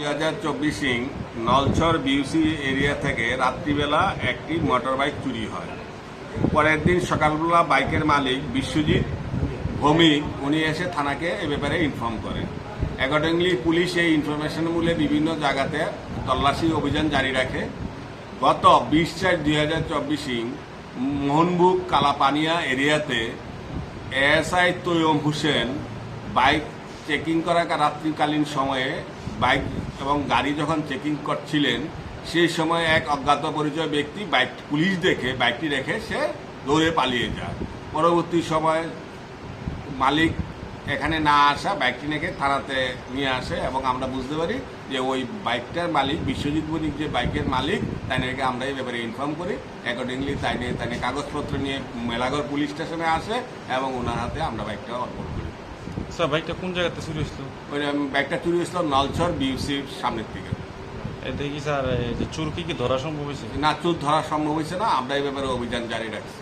দুই হাজার চব্বিশিং নলছর বিউসি এরিয়া থেকে রাত্রিবেলা একটি মোটর বাইক চুরি হয়। পরের দিন সকালবেলা বাইকের মালিক বিশ্বজিৎ ভৌমিক উনি এসে থানাকে এ ব্যাপারে ইনফর্ম করেন। অ্যাকর্ডিংলি পুলিশ এই ইনফরমেশন মূলে বিভিন্ন জায়গাতে তল্লাশি অভিযান জারি রাখে। গত বিশ চার দুই হাজার চব্বিশিং মোহনবুক কালাপানিয়া এরিয়াতে ASI Taiyam Hossain bike checking করা রাত্রিকালীন সময়ে বাইক এবং গাড়ি যখন চেকিং করছিলেন, সেই সময় এক অজ্ঞাত পরিচয় ব্যক্তি বাইক পুলিশ দেখে, বাইকটি রেখে সে দৌড়ে পালিয়ে যায়। পরবর্তী সময় মালিক এখানে না আসা বাইকটি রেখে থানাতে নিয়ে আসে এবং আমরা বুঝতে পারি যে ওই বাইকটার মালিক, বিশ্বজিৎ বণিক যে বাইকের মালিক, তাই নাকি আমরা এই ব্যাপারে ইনফর্ম করি। অ্যাকর্ডিংলি তাই নিয়ে তাই কাগজপত্র নিয়ে মেলাগড় পুলিশ স্টেশনে আসে এবং ওনার হাতে আমরা বাইকটা অর্পণ করি। স্যার বাইকটা কোন জায়গাতে চুরি হয়েছিল? ওই বাইকটা চুরি হয়েছিল নলছর বিউসির সামনের থেকে কি স্যার এই যে চোর কি কি ধরা সম্ভব হয়েছে? না চোর ধরা সম্ভব হয়েছে না আমরা এই ব্যাপারে অভিযান জারি রাখছি।